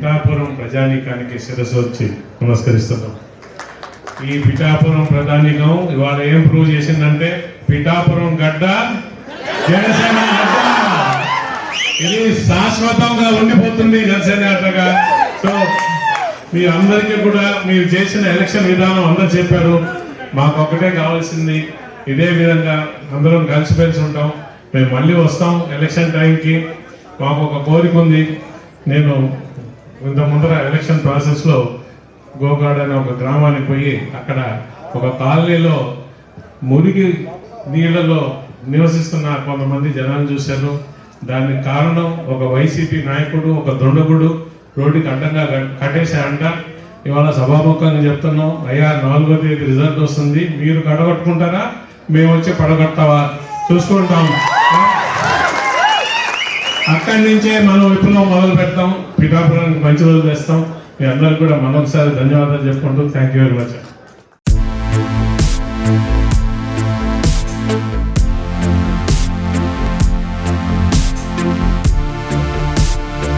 పిఠాపురం ప్రజానీకానికి శిరస్సు వచ్చి నమస్కరిస్తున్నాం. ఈ పిఠాపురం ప్రధానికం ఇవాళ ఏం ప్రూవ్ చేసిందంటే పిఠాపురం గడ్డ జనసేన ఇది శాశ్వతంగా ఉండిపోతుంది జనసేన గడ్డగా. సో మీ అందరికీ కూడా మీరు చేసిన ఎలక్షన్ విధానం అందరు చెప్పారు. మాకు ఒక్కటే కావాల్సింది ఇదే విధంగా అందరం కలిసిమెలిసి ఉంటాం. మేము మళ్ళీ వస్తాం ఎలక్షన్ టైంకి మాకు ఒక కోరిక ఉంది. నేను ఇంత ముందర ఎలక్షన్ ప్రాసెస్లో గోగాడ్ అనే ఒక గ్రామానికి పోయి అక్కడ ఒక కాలనీలో మురిగి నీళ్ళలో నివసిస్తున్న కొంతమంది జనాలు చూశాను దానికి కారణం ఒక వైసీపీ నాయకుడు ఒక దొండగుడు రోడ్డుకి అడ్డంగా కట్టేశారంట. ఇవాళ సభాముఖంగా చెప్తున్నాం అయ్యా నాలుగో తేదీ రిజల్ట్ వస్తుంది. మీరు కడగొట్టుకుంటారా? మేము వచ్చి పడగొట్టావా చూసుకుంటాం అక్కడి నుంచే మనం విప్లవం మొదలు పెడతాం. పిఠాపురానికి మంచి రోజులు వేస్తాం మీ అందరికి కూడా మనొకసారి ధన్యవాదాలు చెప్పుకుంటూ థ్యాంక్ యూ వెరీ మచ్